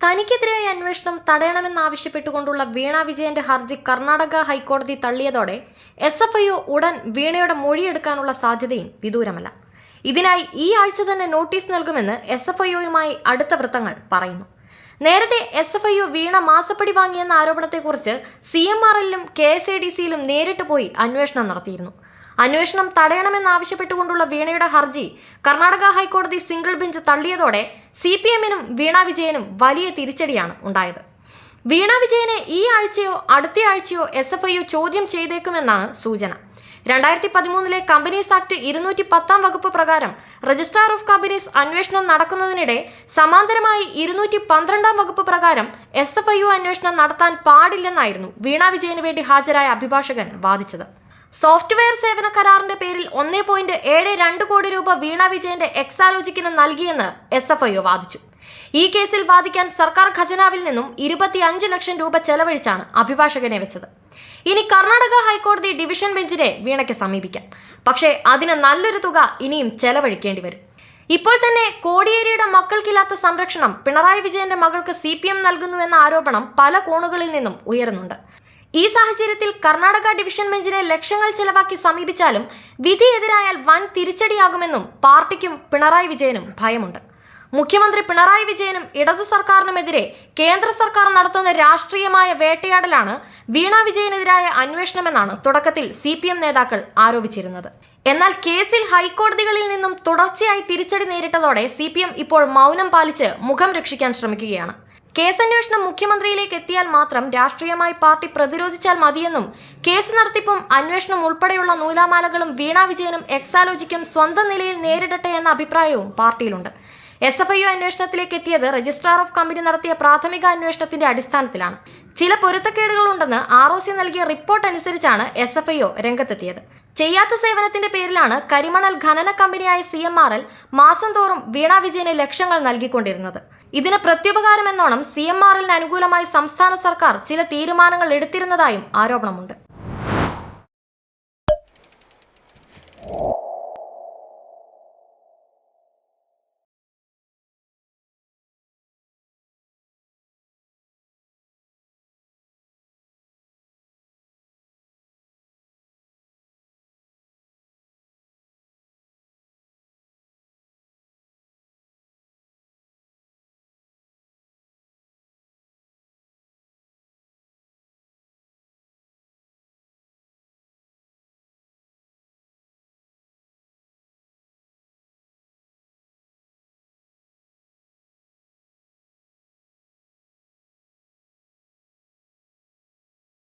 തനിക്കെതിരായ അന്വേഷണം തടയണമെന്നാവശ്യപ്പെട്ടുകൊണ്ടുള്ള വീണ വിജയന്റെ ഹർജി കർണാടക ഹൈക്കോടതി തള്ളിയതോടെ എസ് എഫ് ഐ ഉടൻ വീണയുടെ മൊഴിയെടുക്കാനുള്ള സാധ്യതയും വിദൂരമല്ല. ഇതിനായി ഈ ആഴ്ച തന്നെ നോട്ടീസ് നൽകുമെന്ന് എസ് എഫ് ഐയുമായി അടുത്ത വൃത്തങ്ങൾ പറയുന്നു. നേരത്തെ എസ് എഫ് ഐ വീണ മാസപ്പടി വാങ്ങിയെന്ന ആരോപണത്തെക്കുറിച്ച് സി എം ആർ എല്ലിലും കെ എസ് എ ഡി സിയിലും നേരിട്ട് പോയി അന്വേഷണം നടത്തിയിരുന്നു. അന്വേഷണം തടയണമെന്നാവശ്യപ്പെട്ടുകൊണ്ടുള്ള വീണയുടെ ഹർജി കർണാടക ഹൈക്കോടതി സിംഗിൾ ബെഞ്ച് തള്ളിയതോടെ സി പി എമ്മിനും വീണ വിജയനും വലിയ തിരിച്ചടിയാണ് ഉണ്ടായത്. വീണ വിജയനെ ഈ ആഴ്ചയോ അടുത്ത ആഴ്ചയോ എസ് എഫ് ഐയോ ചോദ്യം ചെയ്തേക്കുമെന്നാണ് സൂചന. രണ്ടായിരത്തി പതിമൂന്നിലെ കമ്പനീസ് ആക്ട് ഇരുന്നൂറ്റി പത്താം വകുപ്പ് പ്രകാരം രജിസ്ട്രാർ ഓഫ് കമ്പനീസ് അന്വേഷണം നടക്കുന്നതിനിടെ സമാന്തരമായി ഇരുന്നൂറ്റി പന്ത്രണ്ടാം വകുപ്പ് പ്രകാരം എസ് എഫ് ഐ അന്വേഷണം നടത്താൻ പാടില്ലെന്നായിരുന്നു വീണ വിജയന് വേണ്ടി ഹാജരായ അഭിഭാഷകൻ വാദിച്ചത്. സോഫ്റ്റ്വെയർ സേവന കരാറിന്റെ പേരിൽ ഒന്നേ പോയിന്റ് ഏഴ് രണ്ട് കോടി രൂപ വീണ വിജയന്റെ എക്സാലോജിക്കിന് നൽകിയെന്ന് എസ് എഫ് ഐ വാദിച്ചു. ഈ കേസിൽ വാദിക്കാൻ സർക്കാർ ഖജനാവിൽ നിന്നും ഇരുപത്തി അഞ്ച് ലക്ഷം രൂപ ചെലവഴിച്ചാണ് അഭിഭാഷകനെ വെച്ചത്. ഇനി കർണാടക ഹൈക്കോടതി ഡിവിഷൻ ബെഞ്ചിനെ വീണയ്ക്ക് സമീപിക്കാം. പക്ഷേ അതിന് നല്ലൊരു തുക ഇനിയും ചെലവഴിക്കേണ്ടി വരും. ഇപ്പോൾ തന്നെ കോടിയേരിയുടെ മക്കൾക്കില്ലാത്ത സംരക്ഷണം പിണറായി വിജയന്റെ മകൾക്ക് സി പി എം നൽകുന്നുവെന്ന ആരോപണം പല കോണുകളിൽ നിന്നും ഉയരുന്നുണ്ട്. ഈ സാഹചര്യത്തിൽ കർണാടക ഡിവിഷൻ ബെഞ്ചിനെ ലക്ഷങ്ങൾ ചെലവാക്കി സമീപിച്ചാലും വിധി എതിരായാൽ വൻ തിരിച്ചടിയാകുമെന്നും പാർട്ടിക്കും പിണറായി വിജയനും ഭയമുണ്ട്. മുഖ്യമന്ത്രി പിണറായി വിജയനും ഇടതു സർക്കാരിനുമെതിരെ കേന്ദ്ര സർക്കാർ നടത്തുന്ന രാഷ്ട്രീയമായ വേട്ടയാടലാണ് വീണ വിജയനെതിരായ അന്വേഷണമെന്നാണ് തുടക്കത്തിൽ സി നേതാക്കൾ ആരോപിച്ചിരുന്നത്. എന്നാൽ കേസിൽ ഹൈക്കോടതികളിൽ നിന്നും തുടർച്ചയായി തിരിച്ചടി നേരിട്ടതോടെ സി ഇപ്പോൾ മൗനം പാലിച്ച് മുഖം രക്ഷിക്കാൻ ശ്രമിക്കുകയാണ്. കേസന്വേഷണം മുഖ്യമന്ത്രിയിലേക്ക് എത്തിയാൽ മാത്രം രാഷ്ട്രീയമായി പാർട്ടി പ്രതിരോധിച്ചാൽ മതിയെന്നും കേസ് നടത്തിപ്പും അന്വേഷണം ഉൾപ്പെടെയുള്ള നൂലാമാലകളും വീണ വിജയനും എക്സാലോജിക്കും സ്വന്തം നിലയിൽ നേരിടട്ടെ എന്ന അഭിപ്രായവും പാർട്ടിയിലുണ്ട്. എസ് എഫ് ഐ അന്വേഷണത്തിലേക്ക് എത്തിയത് രജിസ്ട്രാർ ഓഫ് കമ്പനി നടത്തിയ പ്രാഥമിക അന്വേഷണത്തിന്റെ അടിസ്ഥാനത്തിലാണ്. ചില പൊരുത്തക്കേടുകളുണ്ടെന്ന് ആർ ഒ സി നൽകിയ റിപ്പോർട്ട് അനുസരിച്ചാണ് എസ് എഫ് ഐ ഒ രംഗത്തെത്തിയത്. ചെയ്യാത്ത സേവനത്തിന്റെ പേരിലാണ് കരിമണൽ ഖനന കമ്പനിയായ സി എം ആർ എൽ മാസം തോറും വീണ വിജയന് ലക്ഷങ്ങൾ നൽകിക്കൊണ്ടിരുന്നത്. ഇതിന് പ്രത്യുപകാരമെന്നോണം സി എം ആറിന് അനുകൂലമായി സംസ്ഥാന സർക്കാർ ചില തീരുമാനങ്ങൾ എടുത്തിരുന്നതായും ആരോപണമുണ്ട്